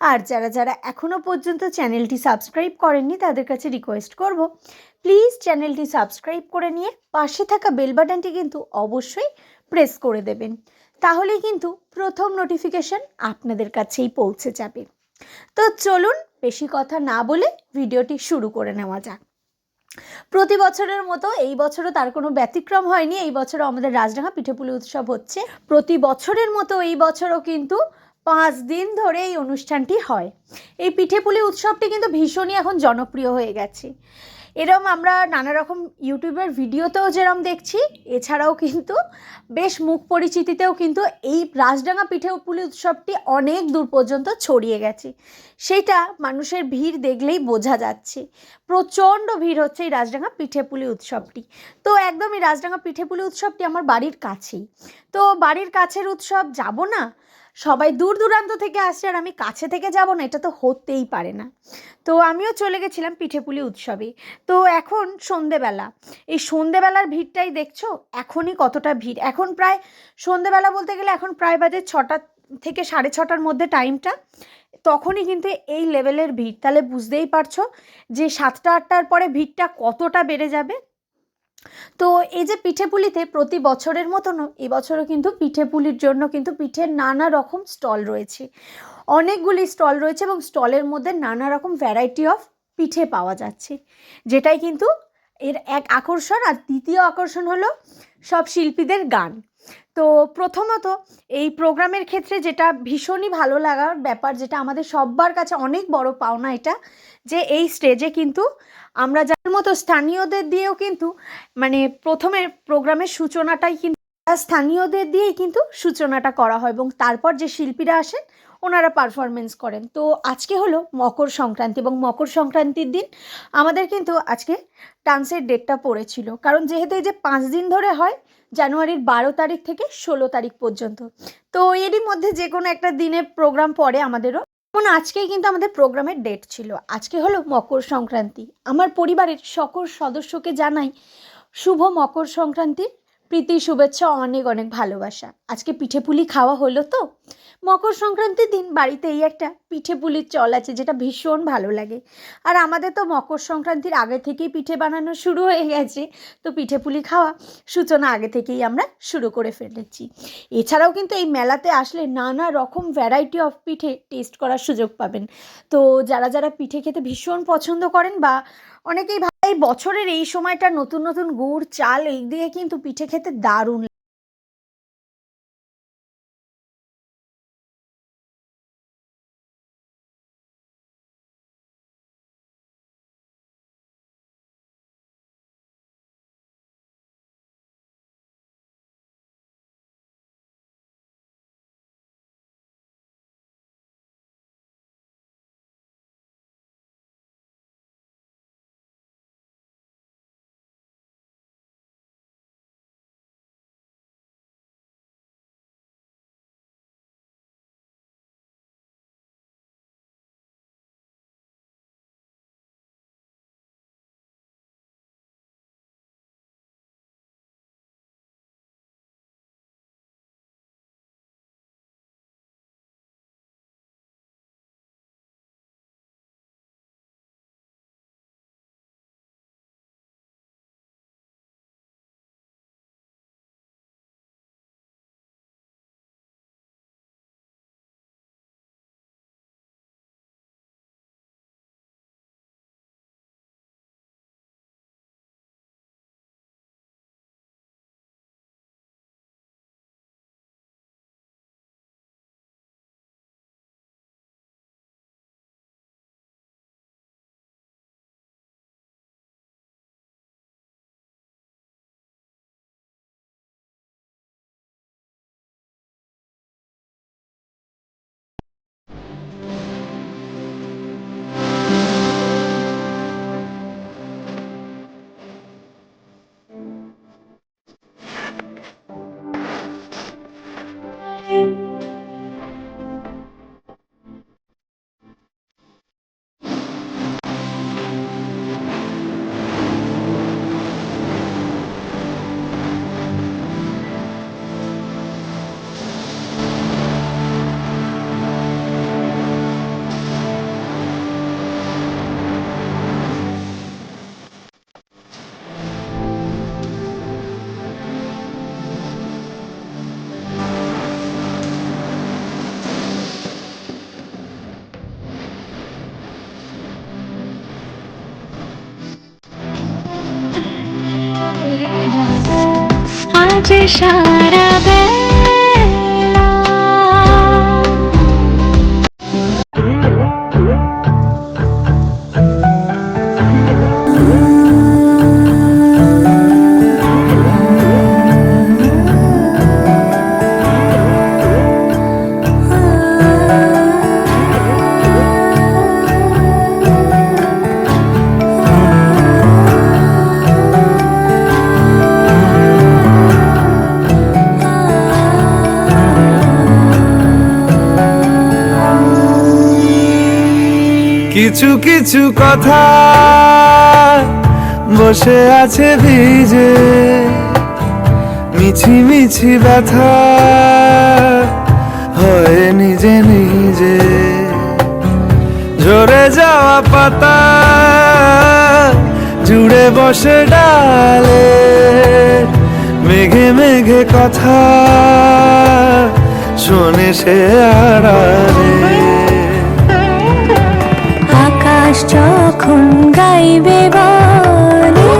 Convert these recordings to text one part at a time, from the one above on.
আর যারা যারা এখনও পর্যন্ত চ্যানেলটি সাবস্ক্রাইব করেননি, তাদের কাছে রিকোয়েস্ট করব প্লিজ চ্যানেলটি সাবস্ক্রাইব করে নিয়ে পাশে থাকা বেল বাটনটি কিন্তু অবশ্যই প্রেস করে দেবেন। তাহলে কিন্তু প্রথম নোটিফিকেশন আপনাদের কাছেই পৌঁছে যাবে। তো চলুন বেশি কথা না বলে ভিডিওটি শুরু করে নেওয়া যাক। প্রতি বছরের মতো এই বছরও তার কোনো ব্যতিক্রম হয়নি। এই বছরও আমাদের রাজডাঙ্গা পিঠেপুলি উৎসব হচ্ছে। প্রতি বছরের মতো এই বছরও কিন্তু পাঁচ দিন ধরে এই অনুষ্ঠানটি হয়। এই পিঠেপুলি উৎসবটি কিন্তু ভীষণই এখন জনপ্রিয় হয়ে গেছে। এরম আমরা নানা রকম ইউটিউবের ভিডিওতেও যেরম দেখছি, এছাড়াও কিন্তু বেশ মুখ পরিচিতিতেও কিন্তু এই রাজডাঙ্গা পিঠে পুলি উৎসবটি অনেক দূর পর্যন্ত ছড়িয়ে গেছে। সেটা মানুষের ভিড় দেখলেই বোঝা যাচ্ছে। প্রচণ্ড ভিড় হচ্ছে এই রাজডাঙ্গা পিঠেপুলি উৎসবটি। তো একদম এই রাজডাঙ্গা পিঠেপুলি উৎসবটি আমার বাড়ির কাছেই। তো বাড়ির কাছের উৎসব যাব না? সবাই দূর দূরান্ত থেকে আসছে আর আমি কাছে থেকে যাব না, এটা তো হতেই পারে না। তো আমিও চলে গেছিলাম পিঠেপুলি উৎসবে। তো এখন সন্ধেবেলা। এই সন্ধেবেলার ভিড়টাই দেখছ? এখনই কতটা ভিড়। এখন প্রায়, সন্ধেবেলা বলতে গেলে এখন প্রায় বাজে ছটা থেকে সাড়ে ছটার মধ্যে টাইমটা। তখনই কিন্তু এই লেভেলের ভিড়। তাহলে বুঝতেই পারছ যে সাতটা আটটার পরে ভিড়টা কতটা বেড়ে যাবে। তো এই যে পিঠে পুলিতে প্রতি বছরের মতনও এবছরও কিন্তু পিঠে পুলির জন্য কিন্তু পিঠের নানা রকম স্টল রয়েছে। অনেকগুলি স্টল রয়েছে এবং স্টলের মধ্যে নানা রকম ভ্যারাইটি অফ পিঠে পাওয়া যাচ্ছে। যেটাই কিন্তু এর এক আকর্ষণ আর দ্বিতীয় আকর্ষণ হলো সব শিল্পীদের গান। তো প্রথমত এই প্রোগ্রামের ক্ষেত্রে যেটা ভীষণই ভালো লাগার ব্যাপার, যেটা আমাদের সব্বার কাছে অনেক বড় পাওনা এটা, যে এই স্টেজে কিন্তু আমরা মতো স্থানীয়দের দিয়েও কিন্তু মানে প্রথমে প্রোগ্রামের সূচনাটাই কিন্তু স্থানীয়দের দিয়েই কিন্তু সূচনাটা করা হয় এবং তারপর যে শিল্পীরা আসেন, ওনারা পারফরমেন্স করেন। তো আজকে হলো মকর সংক্রান্তি এবং মকর সংক্রান্তির দিন আমাদের কিন্তু আজকে ডান্সের ডেটটা পড়েছিল। কারণ যেহেতু এই যে পাঁচ দিন ধরে হয়, জানুয়ারির বারো তারিখ থেকে ষোলো তারিখ পর্যন্ত। তো এরই মধ্যে যে কোনো একটা দিনে প্রোগ্রাম পড়ে আমাদেরও। যেমন আজকেই কিন্তু আমাদের প্রোগ্রামের ডেট ছিল। আজকে হলো মকর সংক্রান্তি। আমার পরিবারের সকল সদস্যকে জানাই শুভ মকর সংক্রান্তির প্রীতি, শুভেচ্ছা, অনেক অনেক ভালোবাসা। আজকে পিঠে পুলি খাওয়া হলো তো? মকর সংক্রান্তির দিন বাড়িতে এই একটা পিঠে পুলির চল আছে, যেটা ভীষণ ভালো লাগে। আর আমাদের তো মকর সংক্রান্তির আগে থেকেই পিঠে বানানো শুরু হয়ে গেছে। তো পিঠে পুলি খাওয়া সূচনা আগে থেকেই আমরা শুরু করে ফেলেছি। এছাড়াও কিন্তু এই মেলাতে আসলে নানা রকম ভ্যারাইটি অফ পিঠে টেস্ট করার সুযোগ পাবেন। তো যারা যারা পিঠে খেতে ভীষণ পছন্দ করেন বা অনেকেই ভাই বছরের এই সময়টা নতুন নতুন গুড়, চাল, এই দিয়ে কিন্তু পিঠে খেতে দারুণ Bye. আজ সারা কিছু কিছু কথা বসে আছে ভিজে। মিছি মিছি ব্যথা হয়ে নিজে নিজে। ঝরে যাওয়া পাতা জুড়ে বসে ডালে। মেঘে মেঘে কথা শোনে সে আড়ালে। যখন গাইবে বলে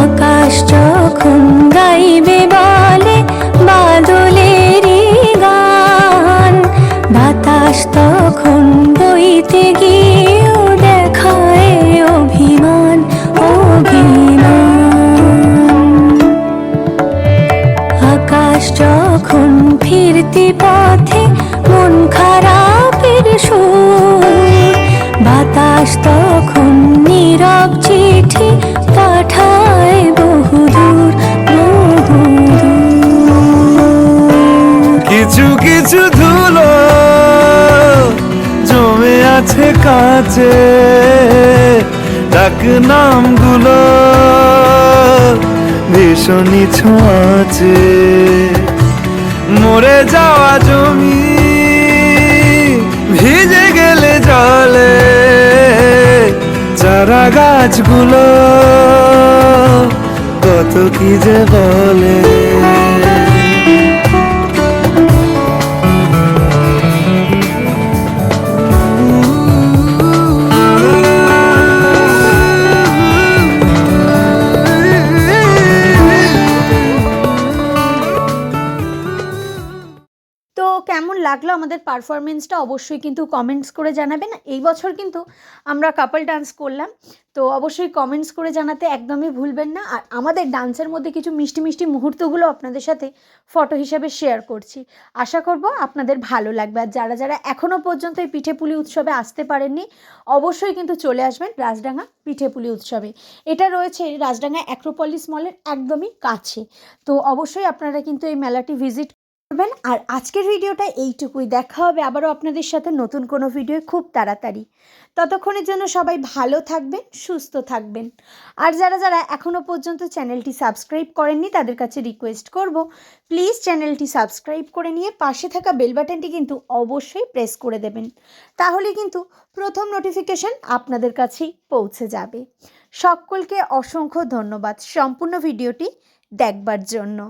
আকাশ যখন গাইবে বলে কাছে, ডাক নামগুলো ভীষণই ছোঁয়াছে মরে যাওয়া জমি ভিজে গেলে জলে, চারা গাছগুলো কত কি যে বলে। লাগল আমাদের পারফরমেন্সটা অবশ্যই কিন্তু কমেন্টস করে জানাবেন। এই বছর কিন্তু আমরা কাপল ডান্স করলাম, তো অবশ্যই কমেন্টস করে জানাতে একদমই ভুলবেন না। আর আমাদের ডান্সের মধ্যে কিছু মিষ্টি মিষ্টি মুহূর্তগুলো আপনাদের সাথে ফটো হিসাবে শেয়ার করছি। আশা করব আপনাদের ভালো লাগবে। আর যারা যারা এখনও পর্যন্ত এই পিঠেপুলি উৎসবে আসতে পারেননি, অবশ্যই কিন্তু চলে আসবেন রাজডাঙ্গা পিঠেপুলি উৎসবে। এটা রয়েছে রাজডাঙ্গা অ্যাক্রোপলিস মলের একদমই কাছে। তো অবশ্যই আপনারা কিন্তু এই মেলাটি ভিজিট করবেন। আর আজকের ভিডিওটা এইটুকুই। দেখা হবে আবারও আপনাদের সাথে নতুন কোনো ভিডিও খুব তাড়াতাড়ি। ততক্ষণের জন্য সবাই ভালো থাকবেন, সুস্থ থাকবেন। আর যারা যারা এখনও পর্যন্ত চ্যানেলটি সাবস্ক্রাইব করেননি, তাদের কাছে রিকোয়েস্ট করব, প্লিজ চ্যানেলটি সাবস্ক্রাইব করে নিয়ে পাশে থাকা বেল বাটনটি কিন্তু অবশ্যই প্রেস করে দেবেন। তাহলে কিন্তু প্রথম নোটিফিকেশন আপনাদের কাছেই পৌঁছে যাবে। সকলকে অসংখ্য ধন্যবাদ সম্পূর্ণ ভিডিওটি দেখবার জন্য।